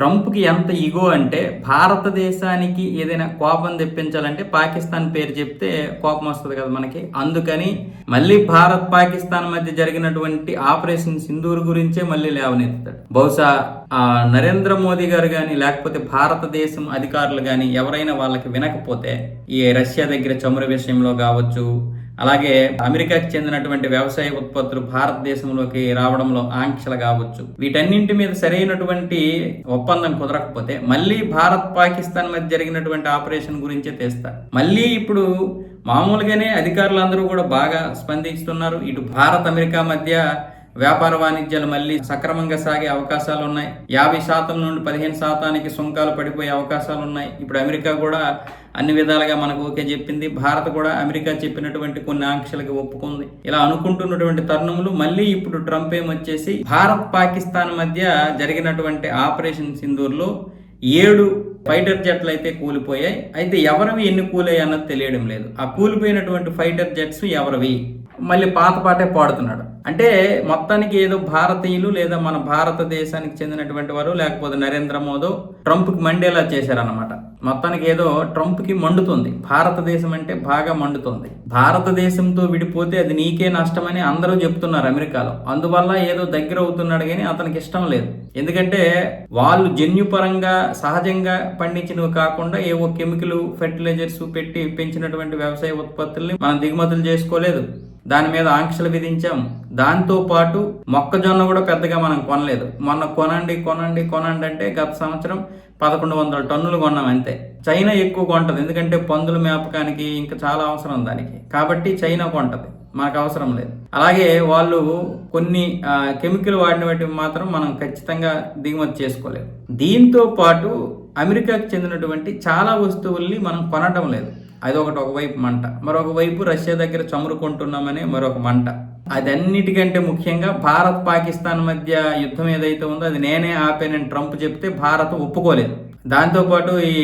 ట్రంప్కి ఎంత ఇగో అంటే భారతదేశానికి ఏదైనా కోపం తెప్పించాలంటే పాకిస్తాన్ పేరు చెప్తే కోపం వస్తుంది కదా మనకి. అందుకని మళ్ళీ భారత్ పాకిస్తాన్ మధ్య జరిగినటువంటి ఆపరేషన్ సింధూర్ గురించే మళ్ళీ లేవనెత్తాడు బహుశా ఆ, నరేంద్ర మోదీ గారు కానీ లేకపోతే భారతదేశం అధికారులు కానీ ఎవరైనా వాళ్ళకి వినకపోతే ఈ రష్యా దగ్గర చమురు విషయంలో కావచ్చు అలాగే అమెరికాకి చెందినటువంటి వ్యవసాయ ఉత్పత్తులు భారతదేశంలోకి రావడంలో ఆంక్షలు కావచ్చు. వీటన్నింటి మీద సరైనటువంటి ఒప్పందం కుదరకపోతే మళ్ళీ భారత్ పాకిస్తాన్ మధ్య జరిగినటువంటి ఆపరేషన్ గురించే తెస్తారు మళ్ళీ ఇప్పుడు మామూలుగానే అధికారులందరూ కూడా బాగా స్పందిస్తున్నారు. ఇటు భారత్ అమెరికా మధ్య వ్యాపార వాణిజ్యాలు మళ్ళీ సక్రమంగా సాగే అవకాశాలు ఉన్నాయి. యాభై శాతం నుండి పదిహేను శాతానికి సుంకాలు పడిపోయే అవకాశాలు ఉన్నాయి. ఇప్పుడు అమెరికా కూడా అన్ని విధాలుగా మనకు ఓకే చెప్పింది. భారత్ కూడా అమెరికా చెప్పినటువంటి కొన్ని ఆంక్షలకు ఒప్పుకుంది. ఇలా అనుకుంటున్నటువంటి తరుణములు మళ్ళీ ఇప్పుడు ట్రంప్ ఏమొచ్చేసి భారత్ పాకిస్తాన్ మధ్య జరిగినటువంటి ఆపరేషన్ సింధూర్లో ఏడు ఫైటర్ జెట్లు అయితే కూలిపోయాయి. అయితే ఎవరివి ఎన్ని కూలాయి అన్నది తెలియడం లేదు. ఆ కూలిపోయినటువంటి ఫైటర్ జెట్స్ ఎవరివి? మళ్ళీ పాత పాటే పాడుతున్నాడు. అంటే మొత్తానికి ఏదో భారతీయులు లేదా మన భారతదేశానికి చెందినటువంటి వారు లేకపోతే నరేంద్ర మోదో ట్రంప్కి మండేలా చేశారనమాట మొత్తానికి ఏదో ట్రంప్కి మండుతుంది. భారతదేశం అంటే బాగా మండుతుంది. భారతదేశంతో విడిపోతే అది నీకే నష్టమని అందరూ చెప్తున్నారు అమెరికాలో. అందువల్ల ఏదో దగ్గర అవుతున్నాడు కానీ అతనికి ఇష్టం లేదు. ఎందుకంటే వాళ్ళు జన్యుపరంగా సహజంగా పండించినవి కాకుండా ఏవో కెమికల్ ఫెర్టిలైజర్స్ పెట్టి పెంచినటువంటి వ్యవసాయ ఉత్పత్తుల్ని మనం దిగుమతులు చేసుకోలేదు. దాని మీద ఆంక్షలు విధించాం. దాంతో పాటు మొక్కజొన్న కూడా పెద్దగా మనం కొనలేదు. మొన్న కొనండి కొనండి కొనండి అంటే గత సంవత్సరం పదకొండు వందల టన్నులు కొన్నాం అంతే. చైనా ఎక్కువ కొంటది. ఎందుకంటే పందుల మేపకానికి ఇంకా చాలా అవసరం దానికి. కాబట్టి చైనా కొంటది. మనకు అవసరం లేదు. అలాగే వాళ్ళు కొన్ని కెమికల్ వాడిన వాటిని మాత్రం మనం ఖచ్చితంగా దిగుమతి చేసుకోలేము దీంతో పాటు అమెరికాకు చెందినటువంటి చాలా వస్తువుల్ని మనం కొనటం లేదు. అదొకటి ఒకవైపు మంట. మరొక వైపు రష్యా దగ్గర చమురు కొంటున్నామనే మరొక మంట. అదన్నిటికంటే ముఖ్యంగా భారత్ పాకిస్తాన్ మధ్య యుద్ధం ఏదైతే ఉందో అది నేనే ఆపానని ట్రంప్ చెప్తే భారత్ ఒప్పుకోలేదు. దాంతోపాటు ఈ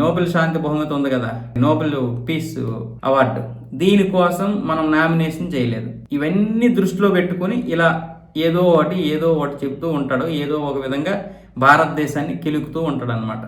నోబెల్ శాంతి బహుమతి ఉంది కదా నోబెల్ పీస్ అవార్డు. దీనికోసం మనం నామినేషన్ చేయలేదు. ఇవన్నీ దృష్టిలో పెట్టుకొని ఇలా ఏదో ఒకటి ఏదో ఒకటి చెప్తూ ఉంటాడు. ఏదో ఒక విధంగా భారతదేశాన్ని కిలుకుతూ ఉంటాడు అనమాట